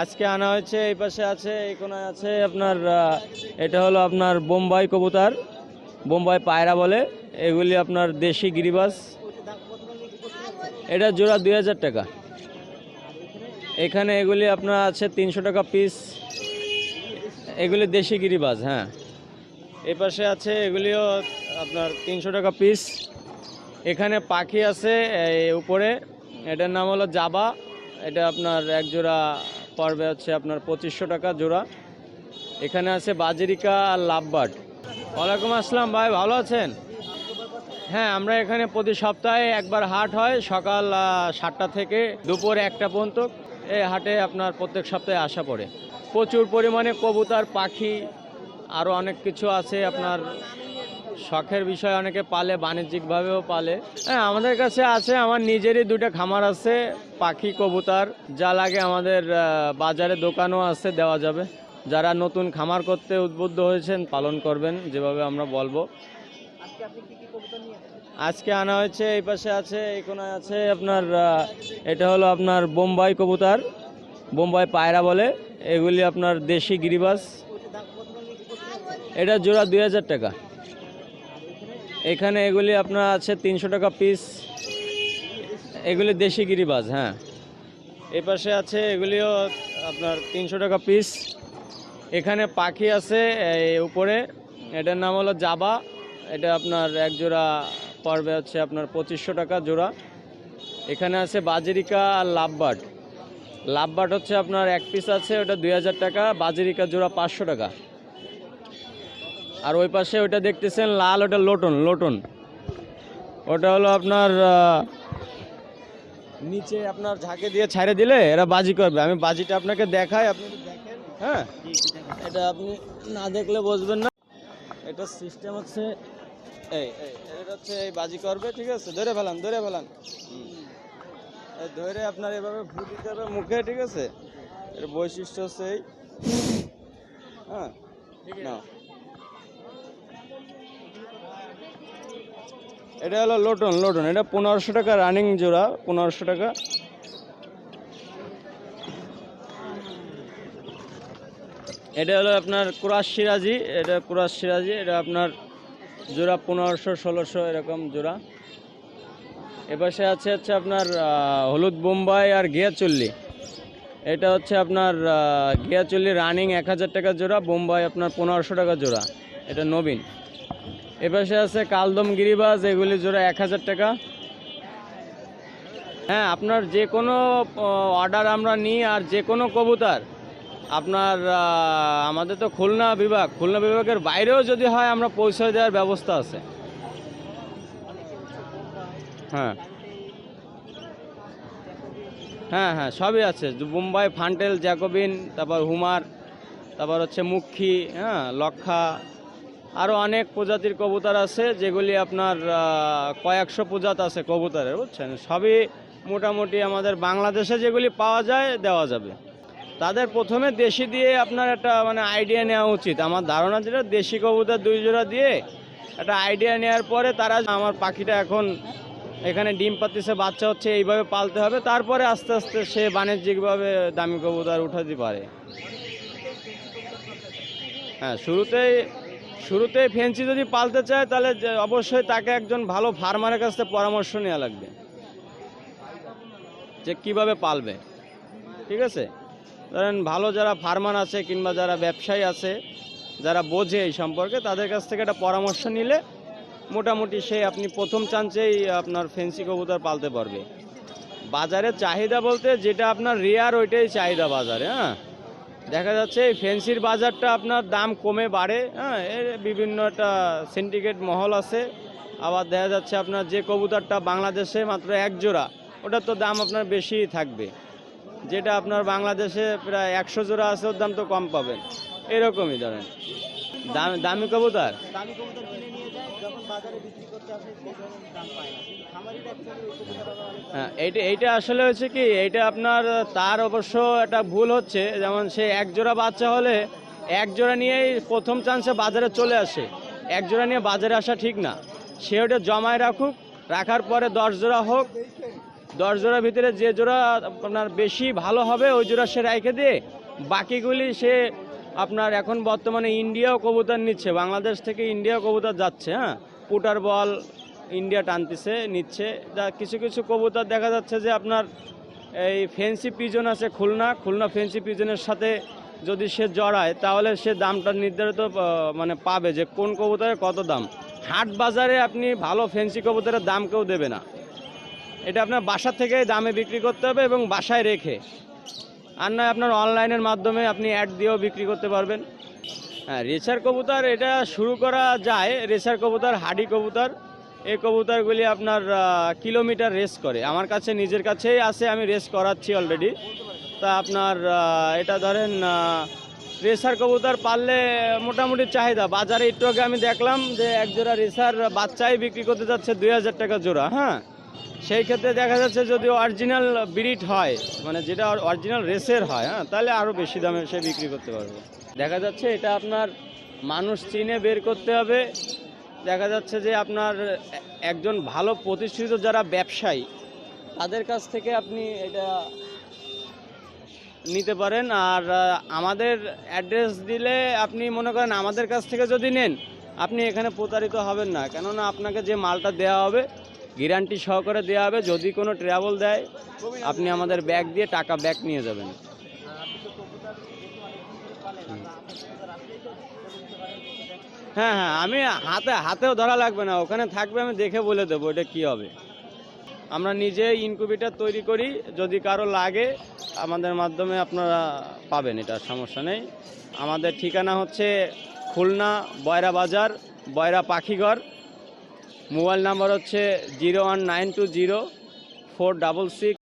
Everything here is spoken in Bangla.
আজকে আনা হয়েছে, এই পাশে আছে, এই কোনায় আছে আপনার এটা হলো আপনার বোম্বাই কবুতর, বোম্বাই পায়রা বলে, এগুলি আপনার দেশি গিরিবাস। এটা জোড়া দুই হাজার টাকা। এখানে এগুলি আপনার আছে তিনশো টাকা পিস এগুলি দেশি গিরিবাজ হ্যাঁ। এই পাশে আছে, এগুলিও আপনার তিনশো টাকা পিস এখানে পাখি আছে উপরে। এটার নাম হলো জাবা। এটা আপনার এক জোড়া পড়বে হচ্ছে আপনার পঁচিশশো টাকা জোড়া। এখানে আছে বাজরিকা আর লাভবার্ড। ওয়ালাইকুম আসসালাম, ভাই ভালো আছেন? হ্যাঁ আমরা এখানে প্রতি সপ্তাহে একবার হাট হয়, সকাল সাতটা থেকে দুপুর একটা পর্যন্ত। এই হাটে আপনার প্রত্যেক সপ্তাহে আসা পড়ে। প্রচুর পরিমাণে কবুতর, পাখি আরও অনেক কিছু আছে আপনার। শখের বিষয়, অনেকে পালে, বাণিজ্যিকভাবেও পালে। হ্যাঁ আমাদের কাছে আছে, আমার নিজেরই দুটো খামার আছে, পাখি, কবুতর। যা লাগে আমাদের বাজারে দোকানও আছে, দেওয়া যাবে। যারা নতুন খামার করতে উদ্বুদ্ধ হয়েছেন, পালন করবেন, যেভাবে আমরা বলব। আজকে আনা হয়েছে, এই পাশে আছে, এই কোনায় আছে আপনার এটা হলো আপনার বোম্বাই কবুতর। বোম্বাই পায়রা বলে, এগুলি আপনার দেশি গিরিবাস। এটা জোড়া দুই হাজার টাকা। এখানে এগুলি আপনার আছে তিনশো টাকা পিস এগুলি দেশি গিরিবাজ হ্যাঁ। এই পাশে আছে এগুলিও আপনার তিনশো টাকা পিস এখানে পাখি আছে উপরে। এটার নাম হলো জাবা। এটা আপনার এক জোড়া পড়বে হচ্ছে আপনার পঁচিশশো টাকা জোড়া। এখানে আছে বাজরিকা আর লাভবার্ড। লাভবার্ড হচ্ছে আপনার এক পিস আছে, ওটা দুই হাজার টাকা। বাজরিকা জোড়া পাঁচশো টাকা। আর ওই পাশে ওইটা দেখতেছেন লাল, ওটা লোটন লোটন। ওটা হলো আপনার নিচে আপনার ঝাঁকে দিয়ে ছাড়ে দিলে এরা বাজি করবে। আমি বাজিটা আপনাকে দেখাই, আপনি দেখেন হ্যাঁ? এটা আপনি না দেখলে বুঝবেন না। এটা সিস্টেম হচ্ছে, এই এটা হচ্ছে এই বাজি করবে, ঠিক আছে? ধরে ফেলান ধরে ফেলান। ধরে আপনার এভাবে ভু দিতে হবে মুখে, ঠিক আছে? এর বৈশিষ্ট্য হচ্ছে এই। হ্যাঁ? না এটা হলো লোটন লোটন। এটা পনেরোশো টাকা রানিং জোড়া, পনেরোশো টাকা। এটা হলো আপনার কুরাশ সিরাজি, এটা কুরাশ সিরাজি, এটা আপনার জোড়া পনেরোশো, ষোলোশো এরকম জোড়া। এপাশে আছে হচ্ছে আপনার হলুদ বোম্বাই আর গিয়াচল্লি এটা হচ্ছে আপনার গিয়াচল্লি রানিং এক হাজার টাকা জোড়া, বোম্বাই আপনার পনেরোশো টাকা জোড়া। এটা নবীন। এপাশে আছে কালদম গিরিবাজ, এগুলি জোড়া এক হাজার টাকা। হ্যাঁ আপনার যে কোনো অর্ডার আমরা নিই আর যে কোনো কবুতর, আপনার আমাদের তো খুলনা বিভাগ, খুলনা বিভাগের বাইরেও যদি হয় আমরা পৌঁছে দেওয়ার ব্যবস্থা আছে। হ্যাঁ। হ্যাঁ হ্যাঁ সবই আছে। মুম্বাই, ফান্টেল, জ্যাকোবিন, তারপর হুমার, তারপর হচ্ছে মুখী হ্যাঁ লক্ষা আরও অনেক প্রজাতির কবুতর আছে, যেগুলি আপনার কয়েকশো প্রজাত আছে কবুতরের, বুঝছেন? সবই মোটামুটি আমাদের বাংলাদেশে যেগুলি পাওয়া যায়, দেওয়া যাবে। তাদের প্রথমে দেশি দিয়ে আপনার একটা মানে আইডিয়া নেওয়া উচিত। আমার ধারণা যেটা, দেশি কবুতর দুই জোড়া দিয়ে একটা আইডিয়া নেওয়ার পরে তারা, আমার পাখিটা এখন এখানে ডিম পাতিছে, বাচ্চা হচ্ছে, এইভাবে পালতে হবে। তারপরে আস্তে আস্তে সে বাণিজ্যিকভাবে দামি কবুতর উঠাতে পারে। হ্যাঁ শুরুতেই শুরুতেই ফেন্সি যদি পালতে চায়, তাহলে অবশ্যই তাকে একজন ভালো ফার্মারের কাছ থেকে পরামর্শ নেওয়া লাগবে। যে কীভাবে পালবে। ঠিক আছে? ধরেন ভালো যারা ফার্মার আছে কিংবা যারা ব্যবসায়ী আছে, যারা বোঝে এই সম্পর্কে, তাদের কাছ থেকে একটা পরামর্শ নিলে মোটামুটি সেই আপনি প্রথম চান্সেই আপনার ফেন্সি কবুতর পালতে পারবে। বাজারে চাহিদা বলতে যেটা আপনার রেয়ার, ওইটাই চাহিদা বাজারে হ্যাঁ? দেখা যাচ্ছে এই ফেন্সির বাজারটা আপনার দাম কমে বাড়ে হ্যাঁ এর বিভিন্ন একটা সিন্ডিকেট মহল আছে। আবার দেখা যাচ্ছে আপনার যে কবুতরটা বাংলাদেশে মাত্র এক জোড়া, ওটার তো দাম আপনার বেশি থাকবে। যেটা আপনার বাংলাদেশে প্রায় একশো জোড়া আছে, ওর দাম তো কম পাবেন। এরকমই ধরেন। দাম, দামি কবুতর? দামি কবুতর হ্যাঁ এইটা এইটা আসলে হচ্ছে কি, এইটা আপনার, তার অবশ্য একটা ভুল হচ্ছে। যেমন সে এক জোড়া বাচ্চা হলে এক জোড়া নিয়েই প্রথম চান্সে বাজারে চলে আসে। এক জোড়া নিয়ে বাজারে আসা ঠিক না। সে ওটা জমায় রাখুক, রাখার পরে দশ জোড়া হোক, দশ জোড়ার ভিতরে যে জোড়া আপনার বেশি ভালো হবে, ওই জোড়া সে রাইখে দিয়ে বাকিগুলি সে আপনার এখন বর্তমানে ইন্ডিয়াও কবুতর নিচ্ছে, বাংলাদেশ থেকে ইন্ডিয়া কবুতর যাচ্ছে হ্যাঁ? পুটার বল ইন্ডিয়া টানতেছে, নিচ্ছে। যা কিছু কিছু কবুতর দেখা যাচ্ছে যে আপনার এই ফেন্সি পিজন আছে খুলনা খুলনা ফেন্সি পিজনের সাথে যদি সে জড়ায়, তাহলে সে দামটা নির্ধারিত মানে পাবে যে কোন কবুতরের কত দাম। হাট বাজারে আপনি ভালো ফেন্সি কবুতরের দাম কেউ দেবে না। এটা আপনার বাসা থেকেই দামে বিক্রি করতে হবে এবং বাসায় রেখে। আর নয়, আপনার অনলাইনের মাধ্যমে আপনি অ্যাড দিয়েও বিক্রি করতে পারবেন। হ্যাঁ রেসার কবুতর, এটা শুরু করা যায়, রেসার কবুতর, হাডি কবুতর। এই কবুতরগুলি আপনার কিলোমিটার রেস করে। আমার কাছে, নিজের কাছেই আছে, আমি রেস করাচ্ছি অলরেডি তা আপনার এটা ধরেন রেসার কবুতর পারলে মোটামুটি চাহিদা। বাজারে একটু আগে আমি দেখলাম যে এক জোড়া রেসার বাচ্চাই বিক্রি করতে যাচ্ছে দুই হাজার টাকা জোড়া হ্যাঁ? সেই ক্ষেত্রে দেখা যাচ্ছে যদি অরিজিনাল ব্রিড হয় মানে যেটা অরিজিনাল রেসের হয় হ্যাঁ তাহলে আরও বেশি দামে সে বিক্রি করতে পারবে। দেখা যাচ্ছে এটা আপনার মানুষ চিনে বের করতে হবে। দেখা যাচ্ছে যে আপনার একজন ভালো প্রতিষ্ঠিত যারা ব্যবসায়ী, তাদের কাছ থেকে আপনি এটা নিতে পারেন। আর আমাদের অ্যাড্রেস দিলে আপনি মনে করেন আমাদের কাছ থেকে যদি নেন, আপনি এখানে প্রতারিত হবেন না। কেননা আপনাকে যে মালটা দেওয়া হবে গ্যারান্টি সহকারে দেওয়া হবে। যদি কোনো ট্রাভেল দেয়, আপনি আমাদের ব্যাগ দিয়ে টাকা ব্যাক নিয়ে যাবেন। হ্যাঁ হ্যাঁ আমি হাতে, হাতেও ধরা লাগবে না। ওখানে থাকবে, আমি দেখে বলে দেবো এটা কি হবে। আমরা নিজে ইনকিউবেটর তৈরি করি। যদি কারও লাগে, আমাদের মাধ্যমে আপনারা পাবেন, এটা সমস্যা নেই। আমাদের ঠিকানা হচ্ছে খুলনা বয়রা বাজার, বয়রা পাখিঘর। মোবাইল নাম্বার হচ্ছে zero one nine two zero four double six